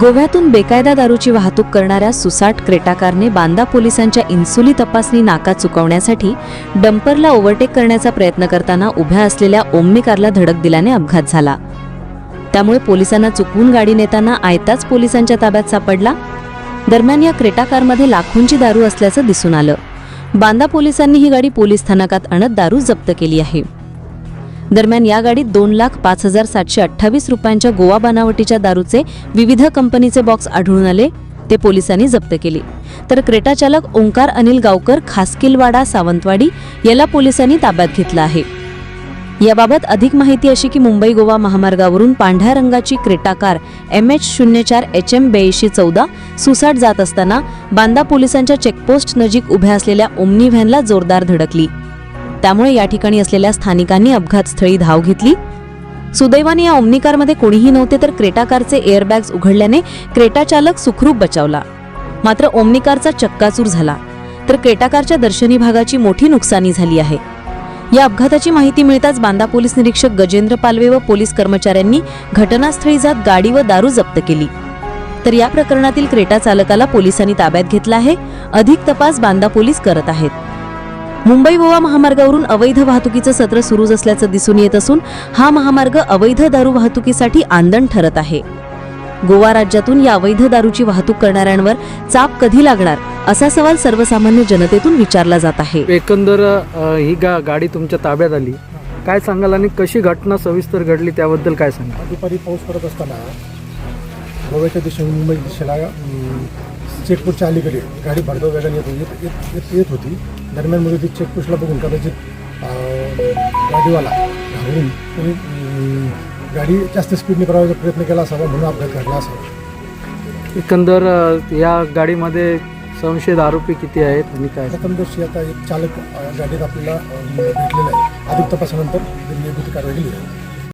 गोव्यातून बेकायदा दारूची वाहतूक करणाऱ्या सुसाट क्रेटाकारने बांदा पोलिसांच्या इन्सुली तपासणी नाका चुकवण्यासाठी डंपरला ओव्हरटेक करण्याचा प्रयत्न करताना उभ्या असलेल्या ओम्नी कारला धडक दिल्याने अपघात झाला. त्यामुळे पोलिसांना चुकवून गाडी नेताना आयताच पोलिसांच्या ताब्यात सापडला. दरम्यान या क्रेटाकारमध्ये लाखोंची दारू असल्याचं दिसून आलं. बांदा पोलिसांनी ही गाडी पोलीस स्थानकात आणत दारू जप्त केली आहे. दरम्यान या गाडीत दोन लाख पाच हजार सातशे अठ्ठावीस रुपयांच्या गोवा बनावटीच्या दारूचे विविध कंपनीचे बॉक्स आढळून आले ते पोलिसांनी जप्त केले. तर क्रेटा चालक ओंकार अनिल गावकर खासकिलवाडा सावंतवाडी याला पोलिसांनी ताब्यात घेतलं आहे. याबाबत अधिक माहिती अशी की मुंबई गोवा महामार्गावरून पांढऱ्या रंगाची क्रेटा कार एम एच शून्य चार एच एम ब्याऐंशी चौदा सुसाट जात असताना बांदा पोलिसांच्या चेकपोस्ट नजीक उभ्या असलेल्या ओमनी व्हॅनला जोरदार धडकली. त्यामुळे या ठिकाणी असलेल्या स्थानिकांनी अपघातस्थळी धाव घेतली. सुदैवाने या ओमनी कारमध्ये कोणीही नव्हते तर क्रेटा कारचे एअरबॅग्स उघडल्याने क्रेटा चालक सुखरूप बचावला. मात्र ओमनी कारचा चक्काचूर झाला. तर क्रेटा कारच्या दर्शनी भागाची मोठी नुकसानी झाली आहे. या अपघाताची माहिती मिळताच बांदा पोलीस निरीक्षक गजेंद्र पालवे व पोलीस कर्मचाऱ्यांनी घटनास्थळी जात गाडी व दारू जप्त केली. तर या प्रकरणातील क्रेटा चालकाला पोलिसांनी ताब्यात घेतला आहे. अधिक तपास बांदा पोलीस करत आहेत. मुंबई गोवा महामार्गावरून अवैध वाहतुकीचं सत्र सुरूच असल्याचं दिसून येत असून हा महामार्ग अवैध दारू वाहतुकीसाठी आंदण ठरत आहे. गोवा राज्यातून या अवैध दारूची वाहतूक करणाऱ्यांवर चाप कधी लागणार असा सवाल सर्वसामान्य जनतेतून विचारला जात आहे. एकंदर ही गा गाडी तुमच्या ताब्यात आली. काय सांगाल आणि कशी घटना सविस्तर घडली त्याबद्दल काय सांगाल? दुपारी पाऊस पडत असताना गोव्याच्या दिशेने मुंबई दिशेला अं, चेकपोस्टच्या अलीकडे गाडी भरधाव वेगाने येत होती. दरम्यानमध्ये ती चेकपोस्टला बघून कदाचित गाडीवाला घालून त्यांनी अं, गाडी जास्त स्पीडने पळवायचा प्रयत्न केला असावा म्हणून अपघात घडला असावा. एकंदर या गाडीमध्ये संशयित आरोपी किती आहेत आणि काय? प्रथमदर्शी आता एक चालक गाडीत आपल्याला भेटलेला आहे. अधिक तपासानंतर कारवाई केली जाईल.